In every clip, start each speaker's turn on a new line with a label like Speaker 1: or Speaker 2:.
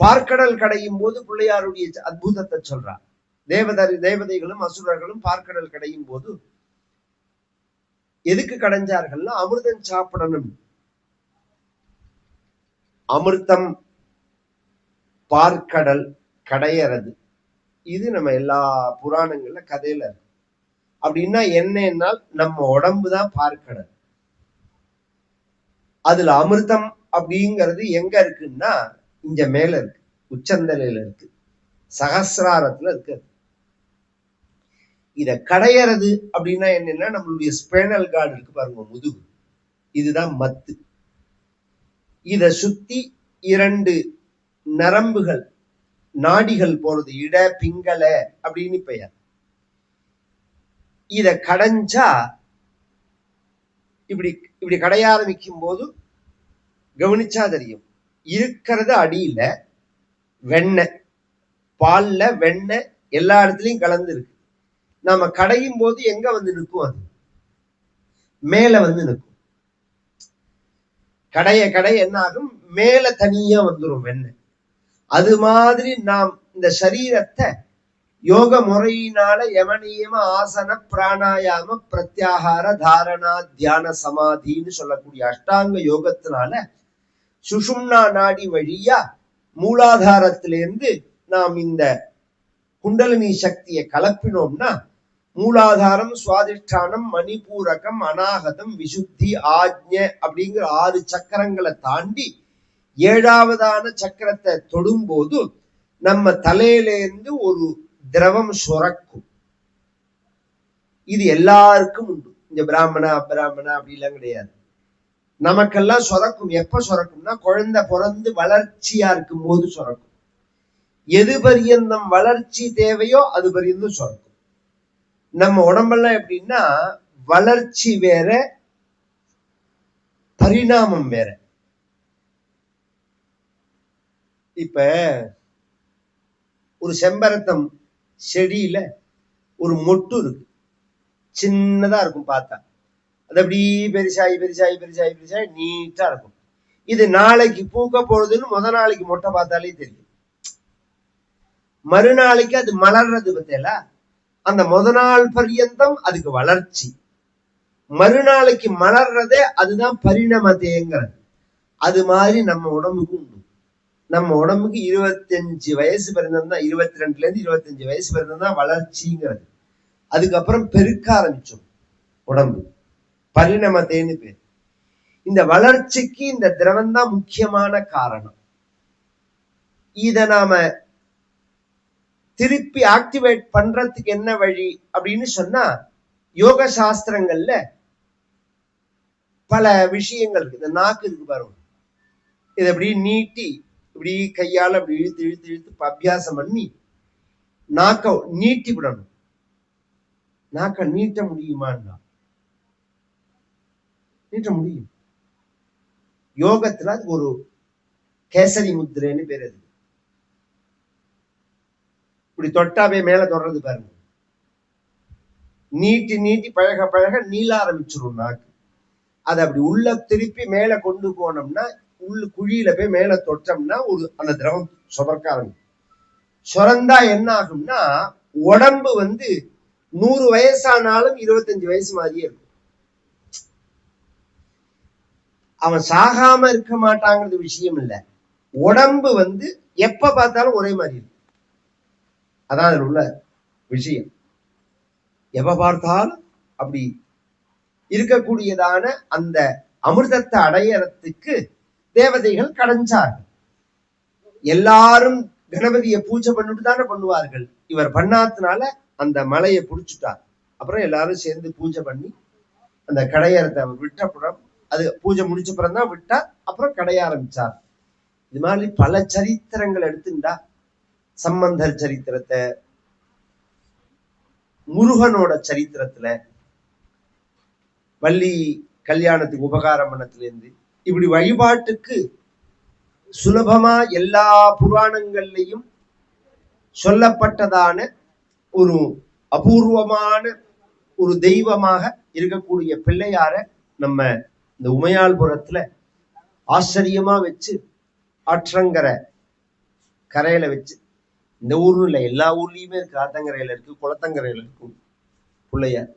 Speaker 1: பார்க்கடல் கடையும் போது பிள்ளையாருடைய அற்புதத்தை சொல்றார். தேவதரி தேவதைகளும் அசுரர்களும் பார்க்கடல் கடையும் போது எதுக்கு கடைஞ்சார்கள்னா அமிர்தம் சாப்பிடணும். அமிர்தம் பார்க்கடல் கடையறது. இது நம்ம எல்லா புராணங்கள்ல கதையில இருக்கு. அப்படின்னா என்னன்னா நம்ம உடம்பு தான் பார்க்கடல். அதுல அமிர்தம் அப்படிங்கிறது எங்க இருக்குன்னா இங்க மேல இருக்கு. உச்சந்தலையில இருக்கு. சகசிராரத்துல இருக்கு இத கடையறது அப்படின்னா என்னன்னா நம்மளுடைய ஸ்பேனல் கார்டு இருக்கு பாருங்க முதுகு. இதுதான் மத்து. இத சுத்தி இரண்டு நரம்புகள் நாடிகள் போறது இட பிங்கள அப்படின்னு பெயர் இத கடைஞ்சா இப்படி இப்படி கடைய ஆரம்பிக்கும் போது கவனிச்சா தெரியும். இருக்கிறது அடியில வெண்ணெய். பால்ல வெண்ணெய் எல்லா இடத்துலயும் கலந்து இருக்கு. நாம கடையும் போது எங்க வந்து நிற்கும் அது? மேல வந்து நிற்கும். கடைய கடை என்ன ஆகும் மேல தனியா வந்துரும் வெண்ணெய். அது மாதிரி நாம் இந்த சரீரத்தை யோக முறையினால யமனியம ஆசன பிராணாயாம பிரத்யாகார தாரணா தியான சமாதின்னு சொல்லக்கூடிய அஷ்டாங்க யோகத்தினால சுஷும்னா நாடி வழியா மூலாதாரத்திலிருந்து நாம் இந்த குண்டலினி சக்தியை கலப்பினோம்னா மூலாதாரம் சுவாதிஷ்டானம் மணிபூரகம் அநாகதம் விசுத்தி ஆஜ்ஞ அப்படிங்கிற ஆறு சக்கரங்களை தாண்டி ஏழாவதான சக்கரத்தை தொடும்போது நம்ம தலையிலேருந்து ஒரு திரவம் சுரக்கும். இது எல்லாருக்கும் உண்டு. இந்த பிராமணா அப்பிராமணா அப்படிலாம் கிடையாது. நமக்கெல்லாம் சுரக்கும் எப்ப சுரக்கும்னா குழந்தை பிறந்து வளர்ச்சியா இருக்கும் போது சுரக்கும் எது பரியந்தம் வளர்ச்சி தேவையோ அது பரியந்தம் சுரக்கும் நம்ம உடம்பெல்லாம் எப்படின்னா வளர்ச்சி வேற பரிணாமம் வேற. இப்ப ஒரு செம்பரத்தம் செடியில ஒரு மொட்டு இருக்கு. சின்னதா இருக்கும் பார்த்தா. அது அப்படி பெருசாகி பெருசாகி பெருசாகி பெருசாகி நீட்டா இருக்கும். இது நாளைக்கு பூக்க போறதுன்னு முத நாளைக்கு மொட்டை பார்த்தாலே தெரியும். மறுநாளைக்கு அது மலர்றது பத்தியல அந்த முத நாள் பர்யந்தம் அதுக்கு வளர்ச்சி. மறுநாளைக்கு மலர்றதே அதுதான் பரிணமத்தேங்கிறது. அது மாதிரி நம்ம உடம்புக்கு உண்டு. நம்ம உடம்புக்கு இருபத்தஞ்சு வயசு பிறந்தது தான் இருபத்தி ரெண்டுல இருந்து இருபத்தஞ்சு வயசு பிறந்தது தான் வளர்ச்சிங்கிறது. அதுக்கப்புறம் பெருக்க ஆரம்பிச்சோம் உடம்பு. பரிணமத்தேன்னு பேர். இந்த வளர்ச்சிக்கு இந்த திரவம் தான் முக்கியமான காரணம். இத நாம திருப்பி ஆக்டிவேட் பண்றதுக்கு என்ன வழி அப்படின்னு சொன்னா யோக சாஸ்திரங்கள்ல பல விஷயங்கள் இருக்கு. இந்த நாக்கு இருக்கு பாருங்க. இது அப்படி நீட்டி இப்படி கையால அப்படி இழுத்து இழுத்து இழுத்து அபியாசம் பண்ணி நாக்க நீட்டி விடணும். நாக்க நீட்ட முடியுமான்னா நீட்ட முடியும். யோகத்துல அது ஒரு கேசரி முத்திரைன்னு பேர் அது. இப்படி தொட்டாவே மேல தொடர்றது பாருங்க. நீட்டி நீட்டி பழக பழக நீள ஆரம்பிச்சிரும் நாக்கு. அதை அப்படி உள்ள திருப்பி மேல கொண்டு போனோம்னா உள்ள குழியில போய் மேல தொட்டோம்னா ஒரு அந்த திரவம் சுரக்க ஆரம்பிக்கும். சுரந்தா என்ன ஆகும்னா உடம்பு வந்து நூறு வயசானாலும் இருபத்தஞ்சு வயசு மாதிரியே இருக்கும். அவன் சாகாம இருக்க மாட்டாங்கிறது விஷயம் இல்ல. உடம்பு வந்து எப்ப பார்த்தாலும் ஒரே மாதிரி இருக்கும் அதான் அதில் உள்ள விஷயம். எப்ப பார்த்தாலும் அப்படி இருக்கக்கூடியதான அந்த அமிர்தத்தை அடையறத்துக்கு தேவதைகள் கடைஞ்சார்கள். எல்லாரும் கணபதியை பூஜை பண்ணிட்டு தானே பண்ணுவார்கள். இவர் பண்ணாதனால அந்த மலையை பிடிச்சிட்டார். அப்புறம் எல்லாரும் சேர்ந்து பூஜை பண்ணி அந்த கடையறத்தை அவர் விட்டப்புறம் அது பூஜை முடிச்ச அப்புறம் தான் விட்டா அப்புறம் கடைய ஆரம்பிச்சார். இது மாதிரி பல சரித்திரங்கள் எடுத்துட்டா சம்பந்தர் சரித்திரத்தை முருகனோட சரித்திரத்துல வள்ளி கல்யாணத்துக்கு உபகாரம் பண்ணத்துல இருந்து இப்படி வழிபாட்டுக்கு சுலபமா எல்லா புராணங்கள்லையும் சொல்லப்பட்டதான ஒரு அபூர்வமான ஒரு தெய்வமாக இருக்கக்கூடிய பிள்ளையார நம்ம இந்த உமையாள்புரத்துல ஆச்சரியமா வச்சு ஆற்றங்கரை கரையில வச்சு இந்த ஊர்னு இல்லை எல்லா ஊர்லயுமே இருக்கு. ஆத்தங்கரையில இருக்கு குளத்தங்கரையில இருக்கும் பிள்ளையார்.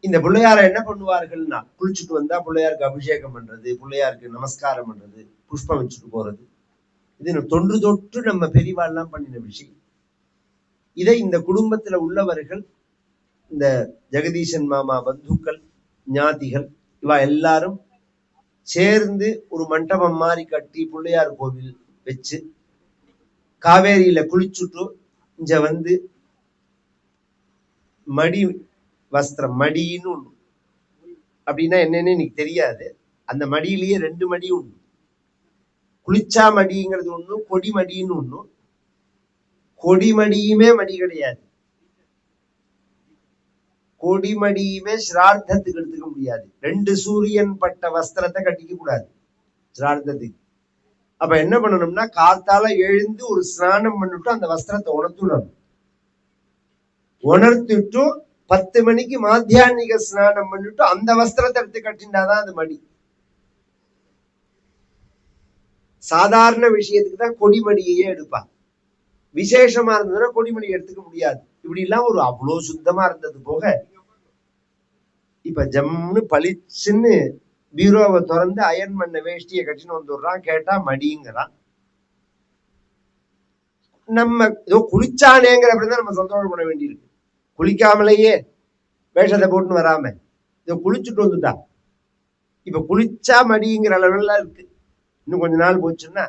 Speaker 1: இந்த பிள்ளையாரை என்ன பண்ணுவார்கள்னா குளிச்சுட்டு வந்தா பிள்ளையாருக்கு அபிஷேகம் பண்றது பிள்ளையாருக்கு நமஸ்காரம் பண்றது புஷ்பம் வச்சுட்டு போறது. இது தொன்று தொட்டு நம்ம பெரியவாள்லாம் பண்ணின விஷயம். இதை இந்த குடும்பத்துல உள்ளவர்கள் இந்த ஜெகதீசன் மாமா பந்துக்கள் ஞாதிகள். இவா எல்லாரும் சேர்ந்து ஒரு மண்டபம் மாதிரி கட்டி பிள்ளையார் கோவில் வச்சு காவேரியில குளிச்சுட்டு இங்க வந்து மடி வஸ்திரம் மடின்னு ஒண்ணு அப்படின்னா என்னன்னு எனக்கு தெரியாது. அந்த மடியிலேயே ரெண்டு மடி உண்டு. குளிச்சா மடிங்கிறது ஒண்ணு கொடி மடின்னு ஒண்ணு. கொடி மடியுமே மடி கிடையாது. கொடிமடியுமே சிரார்த்தத்துக்கு எடுத்துக்க முடியாது. ரெண்டு சூரியன் பட்ட வஸ்திரத்தை கட்டிக்க கூடாது. சிரார்த்தத்துக்கு. அப்ப என்ன பண்ணணும்னா காத்தால எழுந்து ஒரு ஸ்நானம் பண்ணிட்டு அந்த வஸ்திரத்தை உணர்த்துடணும். உணர்த்திட்டு பத்து மணிக்கு மாத்தியானிக ஸ்நானம் பண்ணிட்டு அந்த வஸ்திரத்தை எடுத்து கட்டினாதான் அது மடி. சாதாரண விஷயத்துக்கு தான் கொடிமடியையே எடுப்பா விசேஷமா இருந்ததுன்னா கொடிமணி எடுத்துக்க முடியாது. இப்படி எல்லாம் ஒரு அவ்வளவு சுத்தமா இருந்தது போக இப்ப ஜம்னு பளிச்சுன்னு பீரோவை திறந்து அயன் பண்ண வேஷ்டியை கட்டின்னு வந்துடுறான் கேட்டா மடிங்கிறான். நம்ம ஏதோ குளிச்சானேங்கிற அப்படிதான் நம்ம சந்தோஷம் பண்ண வேண்டியிருக்கு. குளிக்காமலேயே வேஷத்தை போட்டுன்னு வராம இதோ குளிச்சுட்டு வந்துட்டா. இப்ப குளிச்சா மடிங்கிற அளவெல்லாம் இருக்கு. இன்னும் கொஞ்ச நாள் போச்சுன்னா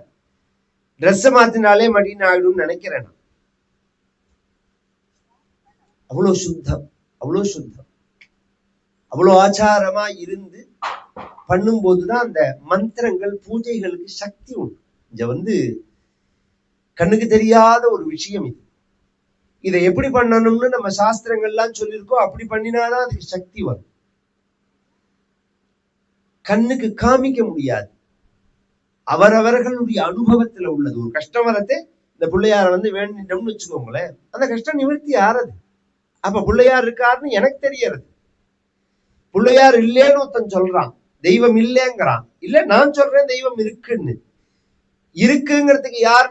Speaker 1: ட்ரெஸ்ஸை மாத்தினாலே மடின்னு ஆயிடும்னு நினைக்கிறேன் நான். அவ்வளவு சுத்தம் அவ்வளவு சுத்தம். அவ்வளவு ஆச்சாரமா இருந்து பண்ணும்போதுதான் அந்த மந்திரங்கள் பூஜைகளுக்கு சக்தி உண்டு. இங்க வந்து கண்ணுக்கு தெரியாத ஒரு விஷயம் இது. இதை எப்படி பண்ணணும்னு நம்ம சாஸ்திரங்கள்லாம் சொல்லியிருக்கோம். அப்படி பண்ணினாதான் அதுக்கு சக்தி வரும். கண்ணுக்கு காமிக்க முடியாது. அவரவர்களுடைய அனுபவத்துல உள்ளது. ஒரு கஷ்டம் வரத்தை இந்த பிள்ளையார வந்து வேண்டிட்டோம்னு வச்சுக்கோங்களேன். அந்த கஷ்டம் நிவர்த்தி ஆறது அப்ப பிள்ளையார் இருக்காருன்னு எனக்கு தெரியறது பிள்ளையார் இல்லேன்னு ஒருத்தன் சொல்றான். தெய்வம் இல்லைங்கிறான். இல்ல நான் சொல்றேன் தெய்வம் இருக்குன்னு. இருக்குங்கிறதுக்கு யார்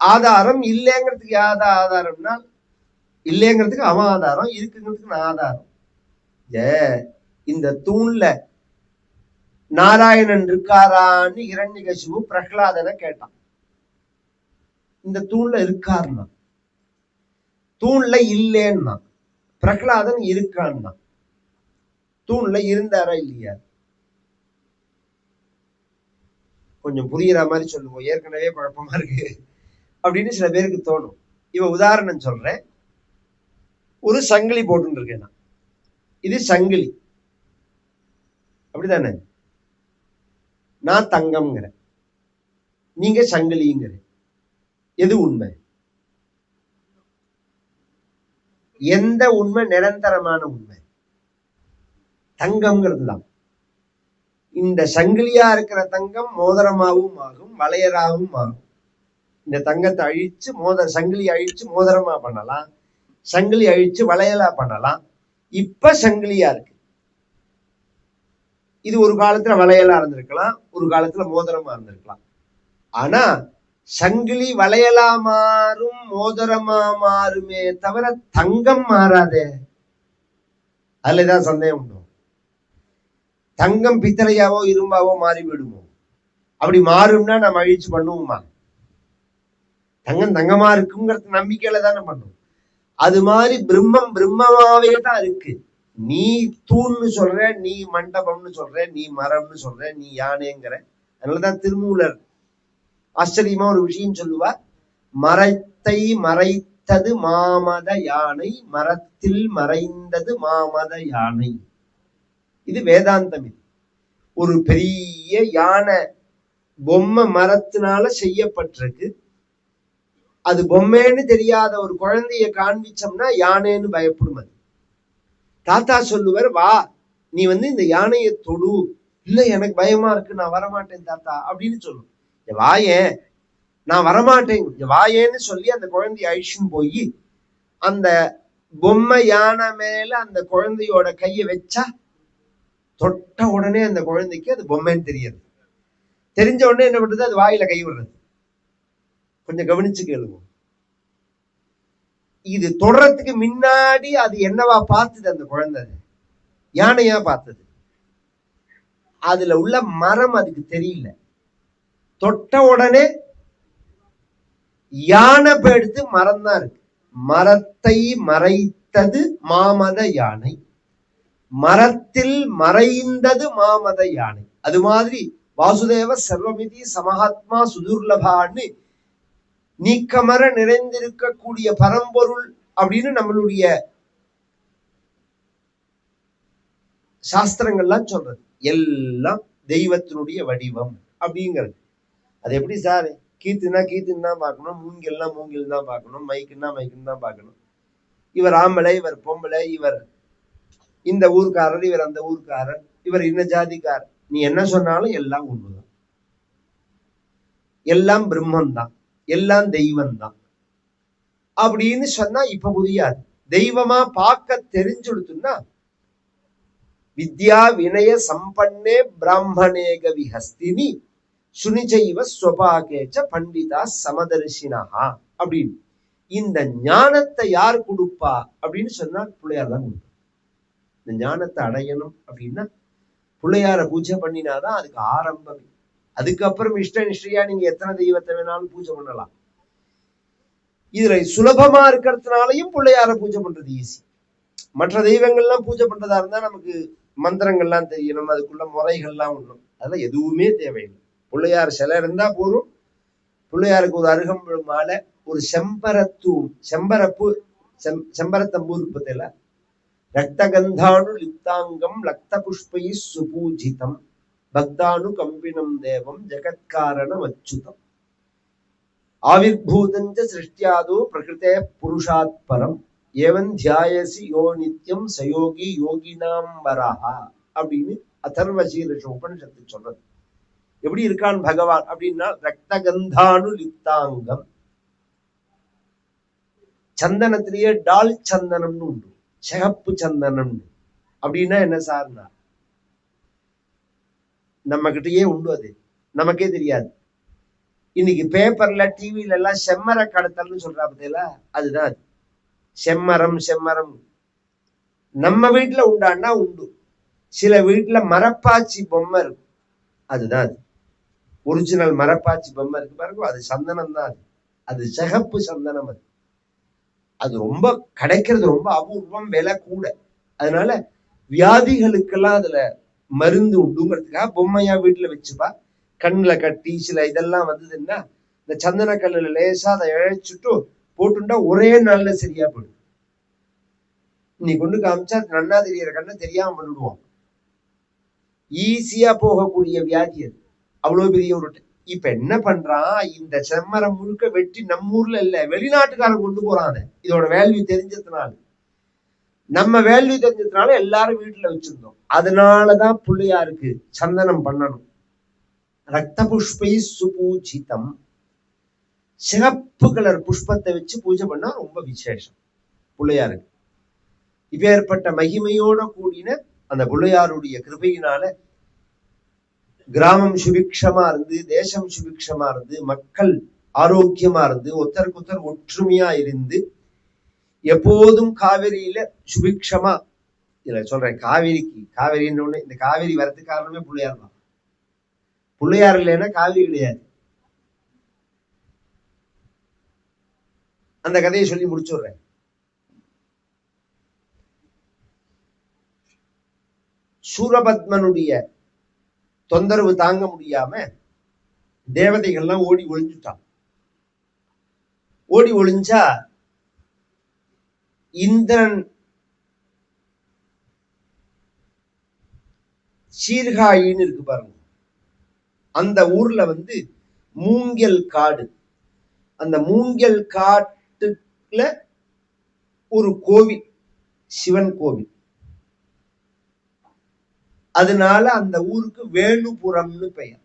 Speaker 1: ஆதாரம்? இல்லைங்கிறதுக்கு யாத ஆதாரம்னா இல்லைங்கிறதுக்கு அவன் ஆதாரம் இருக்குங்கிறதுக்கு நான் ஆதாரம். ஏ இந்த தூண்ல நாராயணன் இருக்காரான்னு இரண்யகசிபு பிரகலாதனை கேட்டான். இந்த தூண்ல இருக்காருன்னா தூண்ல இல்லைன்னா பிரகலாதன் இருக்கான்னா? தூண்ல இருந்தாரா இல்லையா? கொஞ்சம் புரியுற மாதிரி சொல்லுவோம் ஏற்கனவே குழப்பமா இருக்கு. அப்படின்னு சில பேருக்கு தோணும். இவ உதாரணம் சொல்றேன். ஒரு சங்கிலி போட்டுன்னு இருக்கேன் நான். இது சங்கிலி. அப்படிதானே? நான் தங்கம்ங்கிறேன். நீங்க சங்கிலிங்கிறேன். எது உண்மை? எந்த உண்மை நிரந்தரமான உண்மை? தங்கம்ங்கிறது தான் இந்த சங்கிலியா இருக்கிற தங்கம் மோதிரமாவும் ஆகும் வளையராகவும் ஆகும். இந்த தங்கத்தை அழிச்சு மோத சங்கிலி அழிச்சு மோதிரமா பண்ணலாம் சங்கிலி அழிச்சு வளையலா பண்ணலாம். இப்ப சங்கிலியா இருக்கு. இது ஒரு காலத்துல வளையலா இருந்திருக்கலாம் ஒரு காலத்துல மோதிரமா இருந்திருக்கலாம். ஆனா சங்கிலி வளையலா மாறும் மோதிரமா மாறுமே தவிர தங்கம் மாறாதே. அதுலதான் சந்தேகம் உண்டு. தங்கம் பித்தளையாவோ இரும்பாவோ மாறி விடுமோ அப்படி மாறும்னா நம்ம அழிச்சு பண்ணுவோமா தங்கம் தங்கமா இருக்குங்கிறது நம்பிக்கையில தானே பண்ணும் அது மாதிரி பிரம்மம் பிரம்மமாவே தான் இருக்கு. நீ தூண்னு சொல்ற நீ மண்டபம்னு சொல்ற நீ மரம்னு சொல்ற நீ யானைங்கிற அதனாலதான் திருமூலர் ஆச்சரியமா ஒரு விஷயம் சொல்லுவா மரத்தை மறைத்தது மாமத யானை மரத்தில் மறைந்தது மாமத யானை. இது வேதாந்தம் இது. ஒரு பெரிய யானை பொம்மை மரத்தினால செய்யப்பட்டிருக்கு. அது பொம்மைன்னு தெரியாத ஒரு குழந்தைய காண்பிச்சோம்னா யானைன்னு பயப்படும் அது. தாத்தா சொல்லுவார் வா நீ வந்து இந்த யானையை தொடு. இல்ல எனக்கு பயமா இருக்கு நான் வரமாட்டேன் தாத்தா அப்படின்னு இந்த வாயே நான் வரமாட்டேன். வாயேன்னு சொல்லி அந்த குழந்தைய அழிச்சுன்னு போய் அந்த பொம்மை யானை மேல அந்த குழந்தையோட கையை வச்சா தொட்ட உடனே அந்த குழந்தைக்கு அது பொம்மைன்னு தெரியாது. தெரிஞ்ச உடனே என்ன பண்றது அது வாயில கை விடுறது. கொஞ்சம் கவனிச்சு கேளுங்க. இது தொடறதுக்கு முன்னாடி அது என்னவா பார்த்தது அந்த குழந்தை? யானையா பார்த்தது? அதுல உள்ள மரம் அதுக்கு தெரியல. தொட்ட உடனே யானை போயிடுத்து மரம் தான் இருக்கு. மரத்தை மறைத்தது மாமத யானை. மரத்தில் மறைந்தது மாமத யானை. அது மாதிரி வாசுதேவ சர்வமிதி சமஹாத்மா சுதுர்லபான்னு நீக்கமர நிறைந்திருக்கக்கூடிய பரம்பொருள் அப்படின்னு நம்மளுடைய சாஸ்திரங்கள்லாம் சொல்றது. எல்லாம் தெய்வத்தினுடைய வடிவம் அப்படிங்கிறது. அது எப்படி சார்? கீர்த்தினா கீர்த்தின்னு தான் பார்க்கணும் மூங்கில்னா மூங்கில் தான் பார்க்கணும் மைக்குன்னா மைக்குன்னு தான் பார்க்கணும். இவர் ஆம்பளை இவர் பொம்பளை இவர் இந்த ஊர்க்காரர் இவர் அந்த ஊர்க்காரர் இவர் இன்ன ஜாதிக்கார் நீ என்ன சொன்னாலும் எல்லாம் ஒண்ணுதான் எல்லாம் பிரம்மன் தான் எல்லாம் தெய்வம் தான் அப்படின்னு சொன்னா இப்ப புரியாது. தெய்வமா பார்க்க தெரிஞ்சுடுத்துன்னா வித்யா வினய சம்பன்னே பிராமணேக விஹஸ்தினி சுனிஜைவ ஸ்வபாகேச்ச பண்டிதா சமதர்ஷினா அப்படின்னு. இந்த ஞானத்தை யார் கொடுப்பா அப்படின்னு சொன்னா பிள்ளையார் தான் கொடுப்பா இந்த ஞானத்தை அடையணும் அப்படின்னா பிள்ளையார பூஜை பண்ணினாதான் அதுக்கு ஆரம்பமே. அதுக்கப்புறம் இஷ்ட நிஷ்டையா நீங்க எத்தனை தெய்வத்தை வேணாலும் பூஜை பண்ணலாம். இதுல சுலபமா இருக்கிறதுனாலையும் பிள்ளையார பூஜை பண்றது ஈஸி மற்ற தெய்வங்கள்லாம் பூஜை பண்றதா இருந்தா நமக்கு மந்திரங்கள்லாம் தெரியணும் அதுக்குள்ள முறைகள்லாம் ஒண்ணும் அதெல்லாம் எதுவுமே தேவையில்லை. பிள்ளையார் சிலை இருந்தா போதும். பிள்ளையாருக்கு ஒரு அருகம்புல் மாலை ஒரு செம்பரத்தூ செம்பரப்பு செம் செம்பரத்தம்பூ இருப்பதில்ல ரக்தகந்தானு லிப்தாங்கம் லக்த புஷ்பை சுபூஜிதம். பக்தானு கம்பினம் தேவம் ஜெகத்காரணம் அச்சுதம். ஆவிர்பூதஞ்ச சிருஷ்டியாதோ பிரகிருதே புருஷாத் பரம். ஏவன் தியாயசி யோ நித்யம் சயோகி யோகினாம் வராஹா அப்படின்னு அதர்வசீரஷ உபனிஷத்து சொல்றது. எப்படி இருக்கான் பகவான்? அப்படின்னா ரக்தகந்தானு லித்தாங்கம் சந்தனத்திலேயே டால் சந்தனம்னு உண்டு. சிகப்பு சந்தனம்னு. அப்படின்னா என்ன சார்னா? நம்ம கிட்டயே உண்டு அது. நமக்கே தெரியாது. இன்னைக்கு பேப்பர்ல டிவில எல்லாம் செம்மர கடத்தல்னு சொல்றா பார்த்தீங்களா? அதுதான் அது. செம்மரம் செம்மரம். நம்ம வீட்டுல உண்டான்னா உண்டு. சில வீட்டுல மரப்பாச்சி பொம்மை இருக்கும். அதுதான் அது. ஒரிஜினல் மரப்பாச்சி பொம்மை இருக்கு பாருங்க அது சந்தனம் தான் அது. அது சிகப்பு சந்தனம் அது. அது ரொம்ப கிடைக்கிறது ரொம்ப அபூர்வம் விலை கூட. அதனால வியாதிகளுக்கெல்லாம் அதுல மருந்து உண்டுங்கிறதுக்காக பொம்மையா வீட்டுல வச்சுப்பா. கண்ணுல கட்டி சில இதெல்லாம் வந்ததுன்னா இந்த சந்தன கல்லுல லேசா அதை இழைச்சிட்டு போட்டுட்டா ஒரே நாள்ல சரியா போயிடும். நீ கொண்டு காமிச்சா நன்னா தெரியற கண்ணை தெரியாம பண்ணிடுவோம் ஈஸியா போகக்கூடிய வியாதி அது. அவ்வளவு பெரிய ஒரு இப்ப என்ன பண்றான்? இந்த செம்மரம் முழுக்க வெட்டி நம்ம ஊர்ல இல்ல வெளிநாட்டுக்காரன் கொண்டு போறான். இதோட வேல்யூ தெரிஞ்சதுனால. நம்ம வேல்யூ தெரிஞ்சதுனால எல்லாரும் வீட்டுல வச்சிருந்தோம். அதனாலதான் பிள்ளையாருக்கு சந்தனம் பண்ணணும். ரத்த புஷ்பை சுபூஜிதம் சிகப்பு கலர் புஷ்பத்தை வச்சு பூஜை பண்ணா ரொம்ப விசேஷம் பிள்ளையாருக்கு. இப்பேற்பட்ட மகிமையோட கூடின அந்த பிள்ளையாருடைய கிருபையினால கிராமம் சுபிக்ஷமா இருந்து தேசம் சுபிக்ஷமா இருந்து மக்கள் ஆரோக்கியமா இருந்து ஒத்தருக்கு ஒருத்தர் ஒற்றுமையா இருந்து எப்போதும் காவிரியில சுபிக்ஷமா இல்ல சொல்றேன் காவிரிக்கு காவிரின்னு ஒண்ணு இந்த காவிரி வரதுக்கு காரணமே பிள்ளையார் தான். பிள்ளையார் இல்லைன்னா காவிரி கிடையாது. அந்த கதையை சொல்லி முடிச்சுடுறேன். சூரபத்மனுடைய தொந்தரவு தாங்க முடியாம தேவதைகள்லாம் ஓடி ஒளிஞ்சுட்டான் ஓடி ஒளிஞ்சா இந்திரன் சீர்காழின்னு இருக்கு பாருங்க. அந்த ஊர்ல வந்து மூங்கல் காடு. அந்த மூங்கல் காட்டுல ஒரு கோவில் சிவன் கோவில். அதனால அந்த ஊருக்கு வேணுபுரம்னு பெயர்.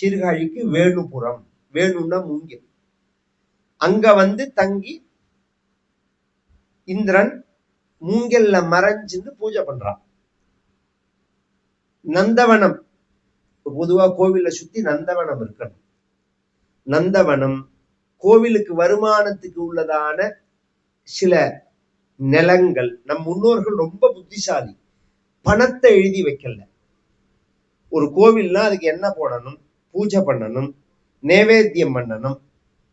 Speaker 1: சீர்காழிக்கு வேணுபுரம். வேணும்னா மூங்கில். அங்க வந்து தங்கி இந்திரன் மூங்கல்ல மறைஞ்சிருந்து பூஜை பண்றான். நந்தவனம். பொதுவா கோவில சுத்தி நந்தவனம் இருக்கணும். நந்தவனம் கோவிலுக்கு வருமானத்துக்கு உள்ளதான சில நிலங்கள். நம் முன்னோர்கள் ரொம்ப புத்திசாலி. பணத்தை எழுதி வைக்கல. ஒரு கோவில்னா அதுக்கு என்ன போடணும்? பூஜை பண்ணணும் நேவேத்தியம் பண்ணணும்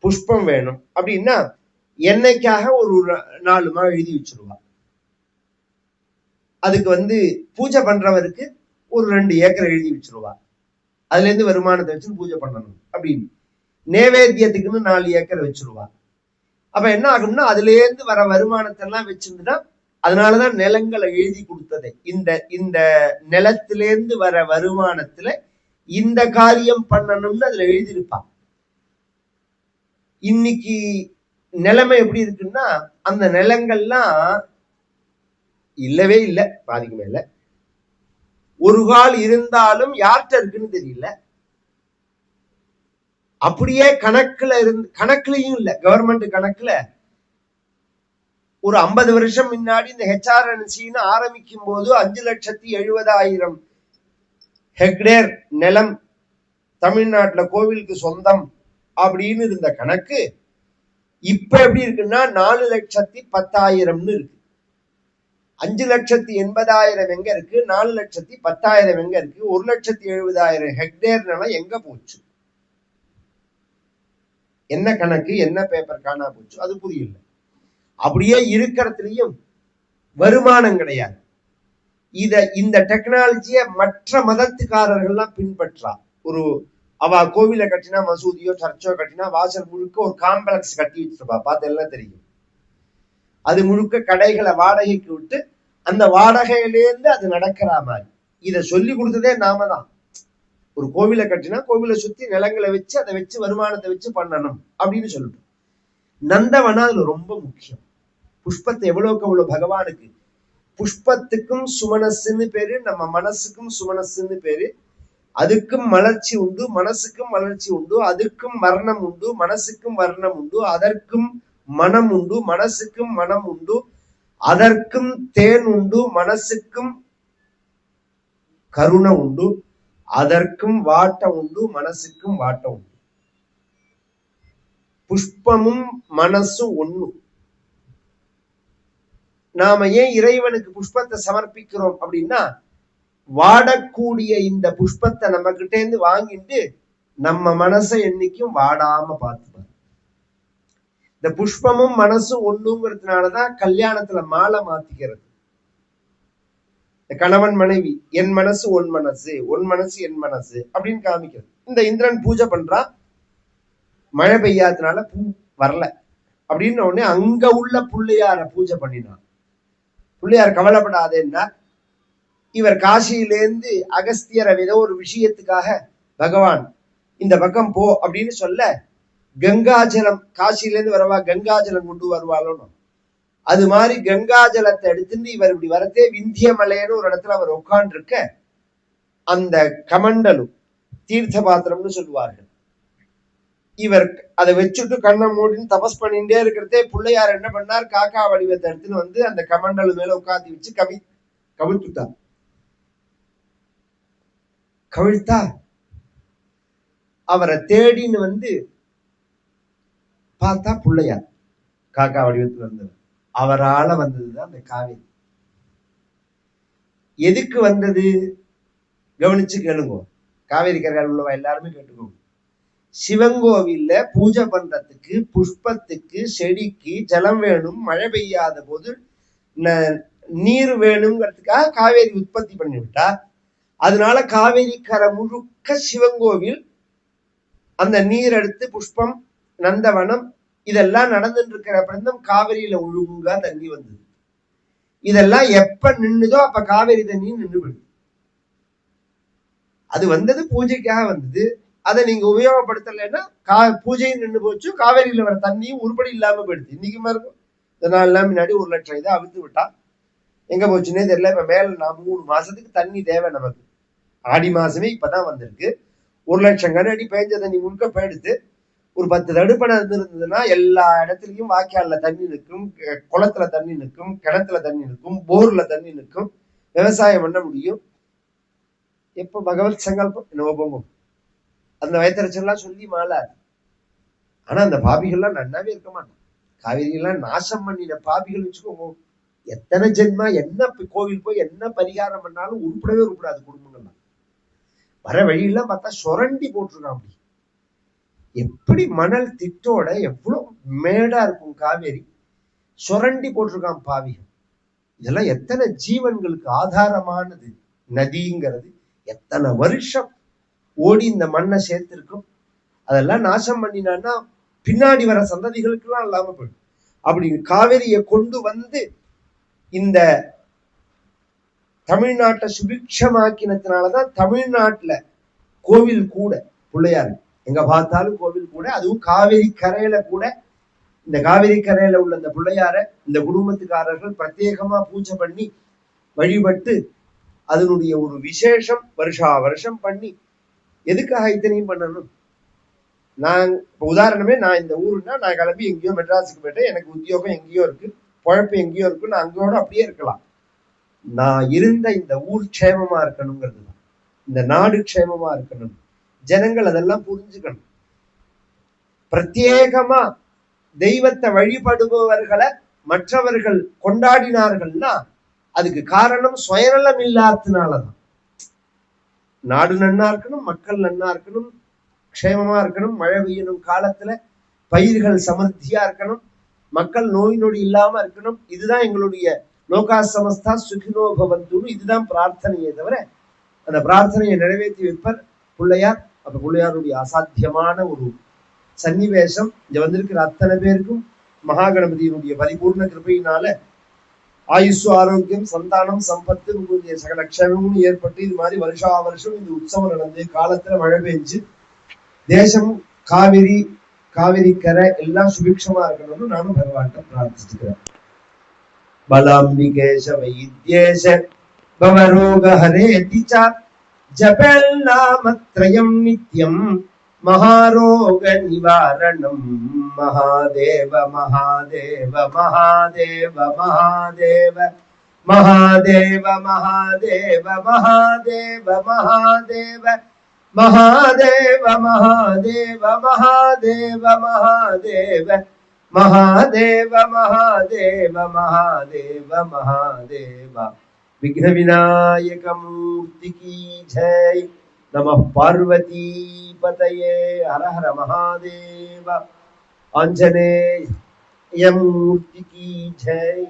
Speaker 1: புஷ்பம் வேணும். அப்படின்னா என்னைக்காக ஒரு நாலு மா எழுதி வச்சிருவா. அதுக்கு வந்து பூஜை பண்றவருக்கு ஒரு ரெண்டு ஏக்கர் எழுதி வச்சிருவா. அதுல இருந்து வருமானத்தை வச்சு பூஜை பண்ணணும் அப்படின்னு. நேவேத்தியத்துக்குன்னு நாலு ஏக்கர் வச்சிருவா. அப்ப என்ன ஆகும்னா அதுல இருந்து வர வருமானத்தை எல்லாம் வச்சிருந்துதான் அதனாலதான் நிலங்களை எழுதி கொடுத்தது. இந்த இந்த நிலத்திலேருந்து வர வருமானத்துல இந்த காரியம் பண்ணணும்னு அதுல எழுதியிருப்பான் இன்னைக்கு நிலைமை எப்படி இருக்குன்னா அந்த நிலங்கள்லாம் இல்லவே இல்லை பாதிக்கு மேல. ஒரு கால் இருந்தாலும் யார்கிட்ட இருக்குன்னு தெரியல. அப்படியே கணக்குல இருந்து கணக்குலயும் இல்ல கவர்மெண்ட் கணக்குல ஒரு ஐம்பது வருஷம் முன்னாடி இந்த ஹெச்ஆர்என்சின்னு ஆரம்பிக்கும் போது அஞ்சு லட்சத்தி எழுபதாயிரம் ஹெக்டேர் நிலம் தமிழ்நாட்டுல கோவிலுக்கு சொந்தம் அப்படின்னு இருந்த கணக்கு இப்ப எப்படி இருக்குன்னா நாலு லட்சத்தி பத்தாயிரம்னு இருக்கு. அஞ்சு லட்சத்தி எண்பதாயிரம் எங்க இருக்கு? நாலு லட்சத்தி பத்தாயிரம் எங்க இருக்கு? ஒரு லட்சத்தி எழுபதாயிரம் ஹெக்டேர் நிலம் எங்க போச்சு? என்ன கணக்கு? என்ன பேப்பர் காணா போச்சு? அது புரியல. அப்படியே இருக்கிறதுலயும் வருமானம் கிடையாது. இத இந்த டெக்னாலஜிய மற்ற மதத்துக்காரர்கள்லாம் பின்பற்றா. ஒரு அவ கோவில கட்டினா மசூதியோ சர்ச்சோ கட்டினா வாசல் முழுக்க ஒரு காம்ப்ளெக்ஸ் கட்டி வச்சிருப்பா. பார்த்து எல்லாம் தெரியும். அது முழுக்க கடைகளை வாடகைக்கு விட்டு அந்த வாடகையிலேருந்து அது நடக்கிற மாதிரி. இதை சொல்லி கொடுத்ததே நாம தான். ஒரு கோவிலை கட்டினா கோவிலை சுத்தி நிலங்களை வச்சு அதை வச்சு வருமானத்தை வச்சு பண்ணணும் அப்படின்னு சொல்லிட்டு நந்தவனம் அதுல ரொம்ப முக்கியம். புஷ்பத்தை எவ்வளவுக்கு அவ்வளவு பகவானுக்கு? புஷ்பத்துக்கும் சுமனசுன்னு பேரு நம்ம மனசுக்கும் சுமனசுன்னு பேரு. அதுக்கும் மலர்ச்சி உண்டு மனசுக்கும் மலர்ச்சி உண்டு அதுக்கும் மரணம் உண்டு மனசுக்கும் வர்ணம் உண்டு அதற்கும் மனம் உண்டு மனசுக்கும் மனம் உண்டு அதற்கும் தேன் உண்டு மனசுக்கும் கருணை உண்டு அதற்கும் வாட்டம் உண்டு மனசுக்கும் வாட்டம் உண்டு. புஷ்பமும் மனசும் ஒண்ணு. நாம ஏன் இறைவனுக்கு புஷ்பத்தை சமர்ப்பிக்கிறோம் அப்படின்னா வாடக்கூடிய இந்த புஷ்பத்தை நம்ம கிட்ட இருந்து வாங்கிட்டு நம்ம மனசை என்னைக்கும் வாடாம பார்த்துப்பாரு. இந்த புஷ்பமும் மனசும் ஒண்ணுங்கிறதுனாலதான் கல்யாணத்துல மாலை மாத்திக்கிறது. இந்த கணவன் மனைவி என் மனசு உன் மனசு உன் மனசு என் மனசு அப்படின்னு காமிக்கிறது. இந்த இந்திரன் பூஜை பண்றான் மழை பெய்யாதனால பூ வரல. அப்படின்னு உடனே அங்க உள்ள புள்ளையார பூஜை பண்ணினான். பிள்ளையார் கவலைப்படாதேன்னா இவர் காசியிலேருந்து அகஸ்தியரை ஏதோ ஒரு விஷயத்துக்காக பகவான் இந்த பக்கம் போ அப்படின்னு சொல்ல கங்காஜலம் காசியிலேருந்து வரவா கங்காஜலம் கொண்டு வருவாளோன்னு. அது மாதிரி கங்காஜலத்தை எடுத்துட்டு இவர் இப்படி வரத்தே விந்திய மலைன்னு ஒரு இடத்துல அவர் உட்கார்ந்து இருக்க அந்த கமண்டலும் தீர்த்த பாத்திரம்னு சொல்லுவார்கள். இவர் அதை வச்சுட்டு கண்ணை மூடின்னு தபஸ் பண்ணிட்டே இருக்கிறதே பிள்ளையார் என்ன பண்ணார்? காக்கா வடிவத்தை எடுத்துன்னு வந்து அந்த கமண்டல் மேல உட்காந்து வச்சு கவி கவிழ்த்துட்டார். கவிழ்த்தா அவரை தேடின்னு வந்து பார்த்தா பிள்ளையார் காக்கா வடிவத்துல இருந்தவர். அவரால வந்ததுதான் அந்த காவேரி. எதுக்கு வந்தது? கவனிச்சு கேளுங்க. காவேரி கரையால் உள்ளவா? எல்லாருமே கேட்டுக்கோங்க. சிவங்கோவில்ல பூஜை பண்றதுக்கு புஷ்பத்துக்கு செடிக்கு ஜலம் வேணும் மழை பெய்யாத போது ந- நீர் வேணுங்கிறதுக்காக காவேரி உற்பத்தி பண்ணிவிட்டா அதனால காவேரி கரை முழுக்க சிவங்கோவில் அந்த நீர் எடுத்து புஷ்பம் நந்தவனம் இதெல்லாம் நடந்துட்டு இருக்கிற பிறந்தம் காவிரியில ஒழுங்கா தண்ணி வந்தது. இதெல்லாம் எப்ப நின்னுதோ அப்ப காவேரி தண்ணி நின்று போயிடுது அது வந்தது பூஜைக்காக வந்தது. அதை நீங்க உபயோகப்படுத்தலைன்னா கா பூஜையும் நின்று போச்சு காவேரியில வர தண்ணியும் உருப்படி இல்லாம போயிடுது. இன்னைக்கு மாதிரி இந்த நாள் முன்னாடி ஒரு லட்சம் இதை அவிழ்த்து விட்டா எங்க போச்சுன்னே தெரியல இப்ப மேல நான் மூணு மாசத்துக்கு தண்ணி தேவை நமக்கு. ஆடி மாசமே இப்பதான் வந்திருக்கு. ஒரு லட்சம் கண்ணாடி பேஞ்ச தண்ணி முழுக்க போயிடுது. ஒரு பத்து தடுப்பணை இருந்ததுன்னா எல்லா இடத்துலயும் வாய்க்கால்ல தண்ணி நிற்கும் க- குளத்துல தண்ணி நிற்கும் கிணத்துல தண்ணி நிற்கும் போர்ல தண்ணி நிற்கும் விவசாயம் பண்ண முடியும். எப்ப பகவத் சங்கல்பம்? என்னவோ போங்க. அந்த வயத்தரசெல்லாம் சொல்லி மாளாது ஆனா அந்த பாபிகள்லாம் நன்னாவே இருக்க மாட்டான் காவிரியெல்லாம் நாசம் பண்ணின பாவிகள் வச்சுக்கோங்க. எத்தனை ஜென்மா என்ன கோவில் போய் என்ன பரிகாரம் பண்ணாலும் உருப்படவே உருப்படாது குடும்பங்கள்லாம் வர வழியெல்லாம் பார்த்தா சுரண்டி போட்டிருக்கான் அப்படி. எப்படி மணல் திட்டோட எவ்வளவு மேடா இருக்கும் காவேரி. சுரண்டி போட்டிருக்கான் பாவிகள். இதெல்லாம் எத்தனை ஜீவன்களுக்கு ஆதாரமானது நதிங்கிறது. எத்தனை வருஷம் ஓடி இந்த மண்ணை சேர்த்திருக்கும். அதெல்லாம் நாசம் பண்ணினான்னா பின்னாடி வர சந்ததிகளுக்கெல்லாம் இல்லாம போயிடும். அப்படி காவேரியை கொண்டு வந்து இந்த தமிழ்நாட்டை சுபிக்ஷமாக்கினதுனாலதான் தமிழ்நாட்டுல கோவில் கூட பிள்ளையார் எங்க பார்த்தாலும் கோவில் கூட அதுவும் காவேரி கரையில கூட இந்த காவேரி கரையில உள்ள இந்த பிள்ளையார இந்த குடும்பத்துக்காரர்கள் பிரத்யேகமா பூஜை பண்ணி வழிபட்டு அதனுடைய ஒரு விசேஷம் வருஷா வருஷம் பண்ணி எதுக்காக இத்தனையும் பண்ணணும்? நான் இப்ப உதாரணமே நான் இந்த ஊருன்னா நான் கிளம்பி எங்கேயோ மெட்ராஸுக்கு போயிட்டேன். எனக்கு உத்தியோகம் எங்கேயோ இருக்கு. குழப்பம் எங்கேயோ இருக்கு. நான் அங்கோட அப்படியே இருக்கலாம். நான் இருந்த இந்த ஊர் க்ஷேமமா இருக்கணுங்கிறது தான். இந்த நாடு க்ஷேமமா இருக்கணும். ஜனங்கள் அதெல்லாம் புரிஞ்சுக்கணும். பிரத்யேகமா தெய்வத்தை வழிபடுபவர்களை மற்றவர்கள் கொண்டாடினார்கள்னா அதுக்கு காரணம் சுயநலம் இல்லாததுனாலதான். நாடு நன்னா இருக்கணும் மக்கள் நன்னா இருக்கணும் க்ஷேமமா இருக்கணும் மழை பெய்யணும் காலத்துல பயிர்கள் சமர்த்தியா இருக்கணும் மக்கள் நோய் நொடி இல்லாம இருக்கணும். இதுதான் எங்களுடைய லோகா சமஸ்தா சுகினோ பவந்துன்னு இதுதான் பிரார்த்தனையே தவிர அந்த பிரார்த்தனையை நிறைவேற்றி வைப்பர் பிள்ளையார். அப்ப பிள்ளையாருடைய அசாத்தியமான ஒரு சன்னிவேசம். இங்க வந்திருக்கிற அத்தனை பேருக்கும் மகாகணபதியினுடைய பரிபூர்ண கிருபையினால ஆயுசு ஆரோக்கியம் சந்தானம் சம்பத்து உங்களுடைய சகல க்ஷேமமும் ஏற்பட்டு இது மாதிரி வருஷா வருஷம் இந்த உற்சவம் நடந்து காலத்துல மழை பெஞ்சு தேசம் காவிரி காவிரி கரை எல்லாம் சுபிக்ஷமா இருக்கணும்னு நானும் பகவான்கிட்ட பிரார்த்திச்சுக்கிறேன். பலாம்பிகேஷ வைத்தியேஷ பவரோக ஹரேதி ச ஜபெல்லாமத்ரயம் நித்யம் महारोगनिवारणं महादेव महादेव महादेव महादेव। महादेव महादेव महादेव महादेव। महादेव महादेव महादेव महादेव। महादेव महादेव महादेव महादेव। विघ्न विनायक मूर्ति की जय। नमः पार्वतीपतये हर हर महादेव। आञ्जनेयं की जय।